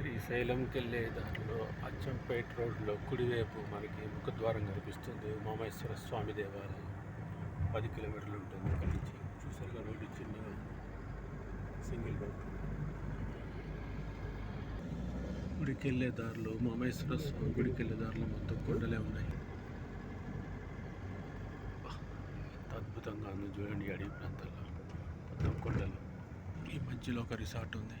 శ్రీశైలంకి వెళ్ళే దారిలో అచ్చంపేట రోడ్లో కుడివైపు మనకి ముఖద్వారం కనిపిస్తుంది ఉమామేశ్వర స్వామి దేవాలయం. పది కిలోమీటర్లు ఉంటుంది అక్కడి నుంచి. చూసారుగా రోడ్డు చిన్న సింగిల్ రోడ్ గుడికి వెళ్ళే దారిలో ఉమామేశ్వర స్వామి గుడికి వెళ్ళే దారిలో మొత్తం కొండలే ఉన్నాయి. ఎంత అద్భుతంగా ఉంది చూడండి అడవి ప్రాంతాల్లో మొత్తం కొండలు. ఈ మధ్యలో ఒక రిసార్ట్ ఉంది.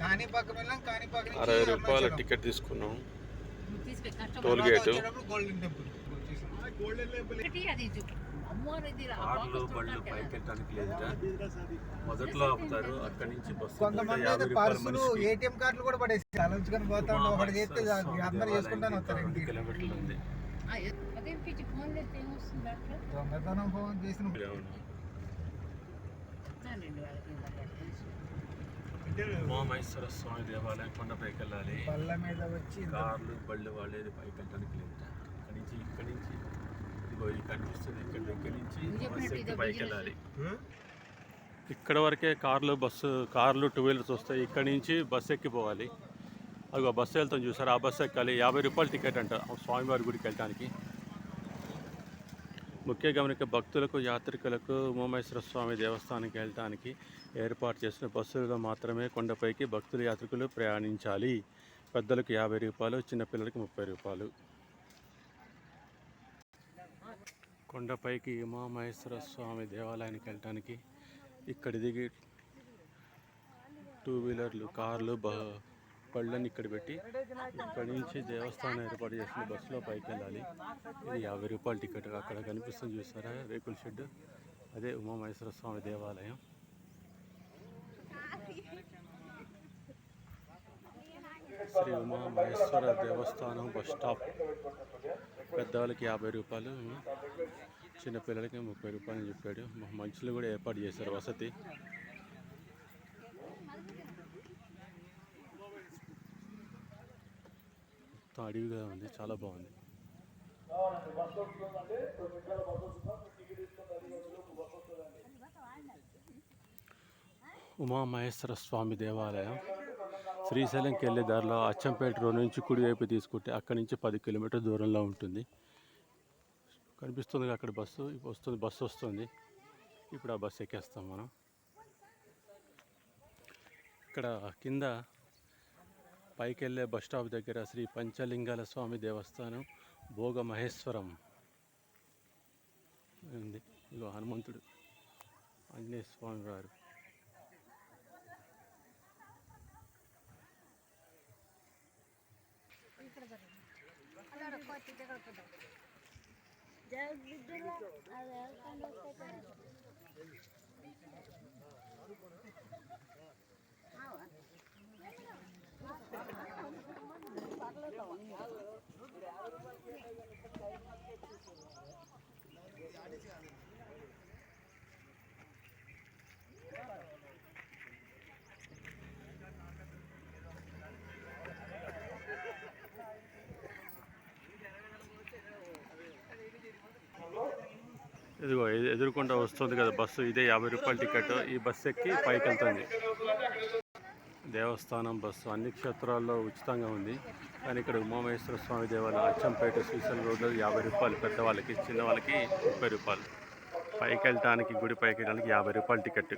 కాణిపాకం వెళ్ళాం కాణిపాకం నుంచి అరవై రూపాయల. టికెట్ తీసుకున్నాం. Toll gate. కార్లు బళ్ళు లేదుట. మొదట్లో ఆపుతారు అక్కడి నుంచి బస్సు పర్సులు ఏటీఎం కార్డులు కూడా పడేసి పోతా ఒకటి చేస్తే చేసుకుంటాను వస్తారు కిలోమీటర్లు ఉంది. దొంగతనం ఫోన్ చేసిన ఉమామహేశ్వర స్వామి దేవాలయం కొండపైకి వెళ్ళాలి పళ్ళ మీద వచ్చి కార్లు బళ్ళు వాళ్ళేది పైకి వెళ్ళడానికి లేదుట. అక్కడి నుంచి ఇక్కడి నుంచి ఇదిగో ఇది కనిపిస్తుంది. ఇక్కడ దగ్గర నుంచి పైకి. వెళ్ళాలి ఇక్కడ వరకే కార్లు బస్సు కార్లు టూ వీలర్స్ వస్తాయి. ఇక్కడ నుంచి బస్సు ఎక్కిపోవాలి. అదిగో బస్సు వెళ్తాం చూసారు? ఆ బస్సు ఎక్కాలి. యాభై రూపాయలు టికెట్ అంట. ఆ స్వామివారి గుడికి వెళ్ళడానికి ముఖ్య గమనిక భక్తులకు యాత్రికులకు ఉమామేశ్వర స్వామి దేవస్థానానికి వెళ్ళడానికి ఏర్పాటు చేసిన బస్సులలో మాత్రమే కొండపైకి భక్తులు యాత్రికులు ప్రయాణించాలి. పెద్దలకు యాభై రూపాయలు చిన్నపిల్లలకి ముప్పై రూపాయలు. కొండపైకి ఉమామహేశ్వర స్వామి దేవాలయానికి వెళ్ళటానికి ఇక్కడ దిగి టూ వీలర్లు కార్లు బ బళ్ళని ఇక్కడ పెట్టి ఇక్కడ నుంచి దేవస్థానం ఏర్పాటు చేసిన బస్సులో పైకి వెళ్ళాలి ఇది యాభై రూపాయల టికెట్. అక్కడ కనిపిస్తుంది చూసారా? రేకుల షెడ్. అదే ఉమామహేశ్వర స్వామి దేవాలయం. శ్రీ ఉమామహేశ్వర దేవస్థానం బస్ స్టాప్. పెద్దవాళ్ళకి యాభై రూపాయలు. చిన్నపిల్లలకి ముప్పై రూపాయలు అని చెప్పాడు. మంచులు మనుషులు కూడా ఏర్పాటు చేశారు. వసతి. మొత్తం అడవిగా ఉంది చాలా బాగుంది. ఉమామహేశ్వర స్వామి దేవాలయం. శ్రీశైలంకి వెళ్ళే దారిలో అచ్చంపేట రోడ్ నుంచి కుడివైపు తీసుకుంటే అక్కడి నుంచి పది కిలోమీటర్ దూరంలో ఉంటుంది. కనిపిస్తుంది అక్కడ బస్సు ఇప్పుడు వస్తుంది బస్సు వస్తుంది. ఇప్పుడు ఆ బస్సు ఎక్కేస్తాం మనం. ఇక్కడ కింద పైకెళ్ళే బస్టాప్ బస్ స్టాప్ దగ్గర శ్రీ పంచలింగాల స్వామి దేవస్థానం భోగ మహేశ్వరం ఉంది. ఇగో హనుమంతుడు ఆంజనేయ స్వామి వారు. ఇదిగో ఎ- ఎదురుకుండా వస్తుంది కదా బస్సు. ఇదే యాభై రూపాయల టికెట్. ఈ బస్సు ఎక్కి పైకి వెళ్తుంది దేవస్థానం బస్సు అన్ని క్షేత్రాల్లో ఉచితంగా ఉంది. కానీ ఇక్కడ ఉమామహేశ్వర స్వామి దేవాలయం అచ్చంపేట శ్రీశైలం రోడ్లో యాభై రూపాయలు పెద్దవాళ్ళకి చిన్నవాళ్ళకి ముప్పై రూపాయలు. పైకి వెళ్ళటానికి గుడి పైకి వెళ్ళడానికి యాభై రూపాయల టికెట్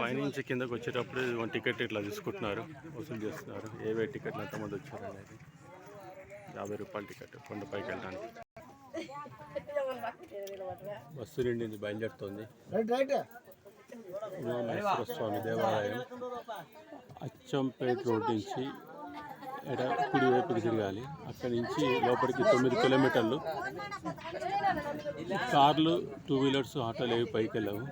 పైనుంచి కిందకు వచ్చేటప్పుడు వన్ టికెట్ ఇట్లా తీసుకుంటున్నారు వసూలు చేస్తున్నారు. ఏవే టికెట్లు ఎంతమంది వచ్చారు అనేది యాభై రూపాయల టికెట్ కొండపైకి వెళ్ళడానికి బస్సు నిండింది బయలుదేరుతోంది. Right right. ఉమామహేశ్వర స్వామి దేవాలయం అచ్చంపేట రోడ్ నుంచి ఎడ కుడివైపుకి తిరగాలి. అక్కడి నుంచి లోపలికి తొమ్మిది కిలోమీటర్లు. కార్లు టూ వీలర్స్ ఆటోలు ఏవి పైకి వెళ్ళవు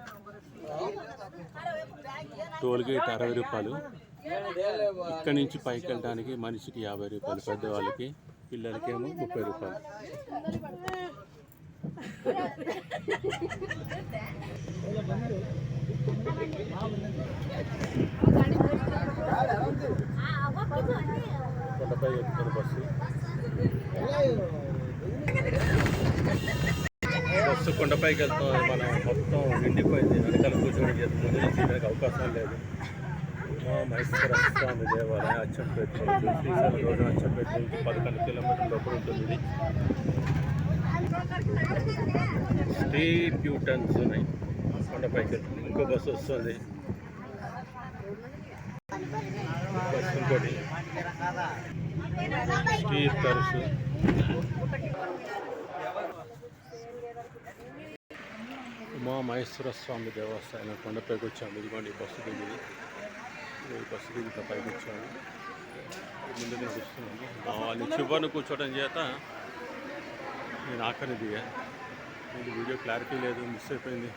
టోల్గేట్ అరవై రూపాయలు. ఇక్కడి నుంచి పైకి వెళ్ళడానికి మనిషికి యాభై రూపాయలు పెద్దవాళ్ళకి పిల్లలకేమో ముప్పై రూపాయలు. కొండపై ఎక్కుతున్న బస్సు బస్సు కొండపైకి వెళ్తాం మనం మొత్తం నిండిపోయింది వెనకాల కూర్చొని ముందు నుంచి చేయడానికి అవకాశం లేదు ఉమా మహేశ్వర స్వామి దేవాలయం అచ్చంపేట శ్రీశైలం రోడ్డు అచ్చంపేట నుంచి పదకొండు కిలోమీటర్ల లోపల ఉంటుంది త్రీ స్ట్రీట్ యూ టర్న్స్ ఉన్నాయి కొండపైకి ఇంకో బస్సు వస్తుంది. బస్సు ఇంకోటి స్ట్రీట్ ఉమా మహేశ్వర స్వామి దేవస్థానం కొండపైకి వచ్చాము. ఇదిగోండి బస్సు దిగింది బస్సు దిగి పైకి వచ్చాము. ముందు నేను కూర్చున్నాను వాళ్ళు చివరిని కూర్చోవడం చేత నేను ఆఖరి దిగా. వీడియో క్లారిటీ లేదు మిస్ అయిపోయింది.